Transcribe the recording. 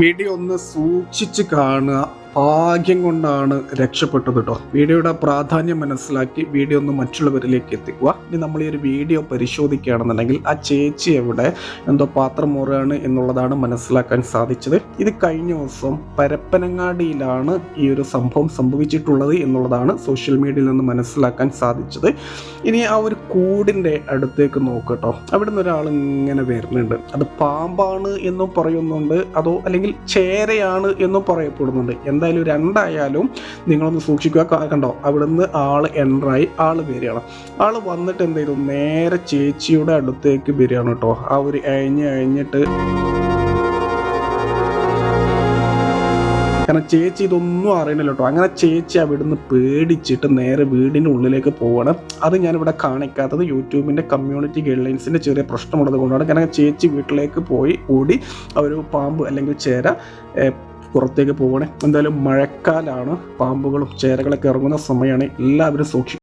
Video ഒന്ന് സൂക്ഷിച്ച് കാണുക. ഭാഗ്യം കൊണ്ടാണ് രക്ഷപ്പെട്ടത് കേട്ടോ വീഡിയോയുടെ പ്രാധാന്യം മനസ്സിലാക്കി വീഡിയോ ഒന്ന് മറ്റുള്ളവരിലേക്ക് എത്തിക്കുക. ഇനി നമ്മൾ ഈ ഒരു വീഡിയോ പരിശോധിക്കുകയാണെന്നുണ്ടെങ്കിൽ ആ ചേച്ചി എവിടെ എന്തോ പാത്രം മുറുകയാണ് എന്നുള്ളതാണ് മനസ്സിലാക്കാൻ സാധിച്ചത്. ഇത് കഴിഞ്ഞ ദിവസം പരപ്പനങ്ങാടിയിലാണ് ഈ ഒരു സംഭവം സംഭവിച്ചിട്ടുള്ളത് എന്നുള്ളതാണ് സോഷ്യൽ മീഡിയയിൽ നിന്ന് മനസ്സിലാക്കാൻ സാധിച്ചത്. ഇനി ആ ഒരു കൂടിന്റെ അടുത്തേക്ക് നോക്കട്ടോ അവിടെ നിന്ന് ഒരാൾ ഇങ്ങനെ വരുന്നുണ്ട്. അത് പാമ്പാണ് എന്നും പറയുന്നുണ്ട്. അതോ അല്ലെങ്കിൽ ചേരയാണ് എന്നും പറയപ്പെടുന്നുണ്ട്. എന്തായാലും രണ്ടായാലും നിങ്ങളൊന്ന് സൂക്ഷിക്കുക. കണ്ടോ അവിടുന്ന് ആൾ എൻട്രായി ആൾ വരികയാണ്. ആൾ വന്നിട്ട് എന്ത് ചെയ്തു? നേരെ ചേച്ചിയുടെ അടുത്തേക്ക് വരികയാണ് കേട്ടോ. ആ ഒരു അഴിഞ്ഞ് അഴിഞ്ഞിട്ട് കാരണം ചേച്ചി ഇതൊന്നും അറിയണില്ല കേട്ടോ. അങ്ങനെ ചേച്ചി അവിടുന്ന് പേടിച്ചിട്ട് നേരെ വീടിന്റെ ഉള്ളിലേക്ക് പോവാണ്. അത് ഞാനിവിടെ കാണിക്കാത്തത് യൂട്യൂബിന്റെ കമ്മ്യൂണിറ്റി ഗൈഡ്ലൈൻസിന്റെ ചെറിയ പ്രശ്നമുള്ളത് കൊണ്ടാണ്. കാരണം ചേച്ചി വീട്ടിലേക്ക് പോയി ഓടി ഒരു പാമ്പ് അല്ലെങ്കിൽ ചേര പുറത്തേക്ക് പോകണേ എന്തായാലും മഴക്കാലാണ് പാമ്പുകളും ചേരകളൊക്കെ ഇറങ്ങുന്ന സമയമാണ്. എല്ലാവരും സൂക്ഷി